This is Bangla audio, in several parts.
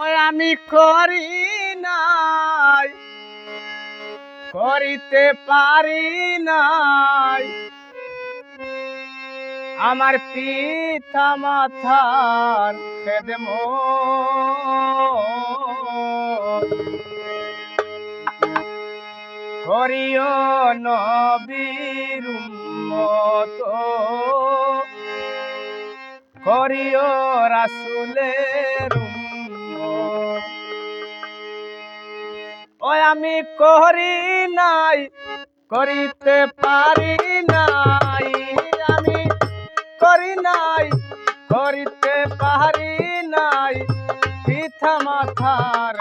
ওই আমি করি নাই। করিতে পারি নাই। আমার পিতা মাথার খেদম করিও নবীর মতো করিও রাসুলের আমি করি নাই করিতে পারি নাই। আমি করি নাই করিতে পারি নাই। পিথা মাথার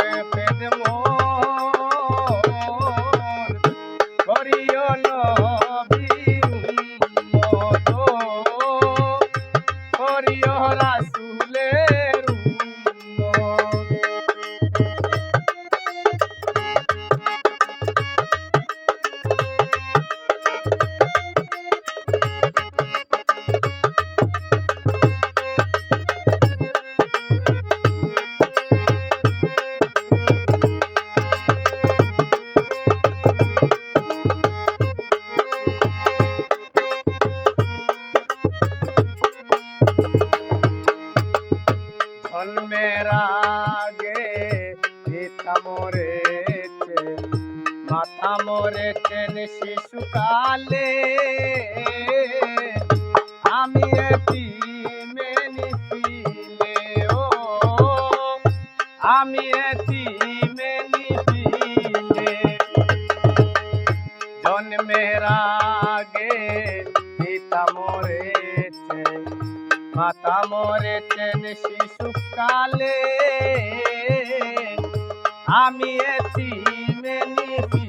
জন্মের আগে পিতা মরেছে মাথা মরেছেন শিশুকালে। আমি ও আমি জন্মের মাতা মরেছেন শিশুকালে আমি এতিমে নিছিলে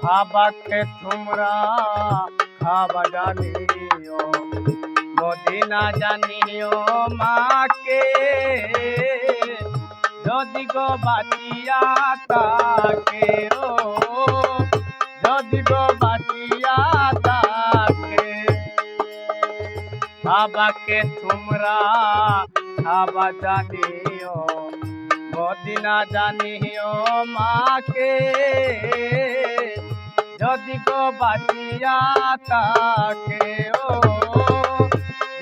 খাবাকে তোমরা খাবা জানিও মদিনা জানিও মাকে যদি গো বাঁচিয়া তাকে ও যদি গো বাঁচিয়া তাকে বাবাকে তোমরা খাবা জানিও মদিনা জানিও মাকে, যদি গো বাঁচিয়া তাকে, ও,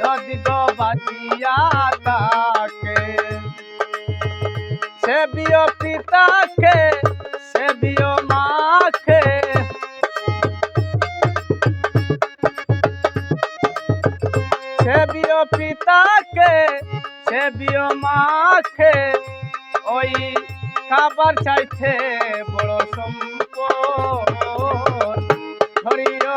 যদি গো বাঁচিয়া তাকে, সে বিয় পিতাকে, সে বিয় মাকে। সে বিয় পিতাকে, সে বিয় মাকে। ওই খাবার চাইছে বড় সম্পদ। হরিয়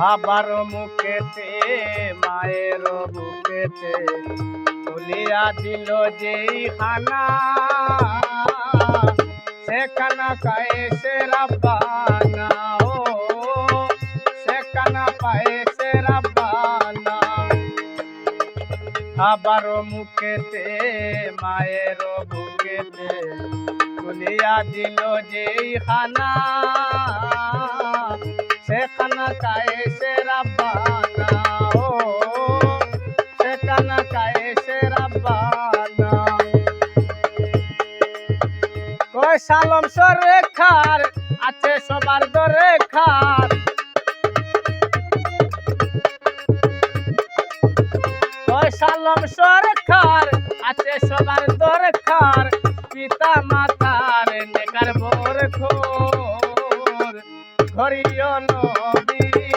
বাবার মুখেতে, মায়ের মুখেতে তুলিয়া দিল যেই খানা। সেখানা কায়েছে ও মুখেতে, মায়ের মুখেতে তুলিয়া দিল যেই খানা। সেখানা কায়েছে সালম সরেখার, আছে সবার দরে খার সালম সরকার আছে সবার দরকার পিতা মাতার নেকার বর খোর ঘরিও নদী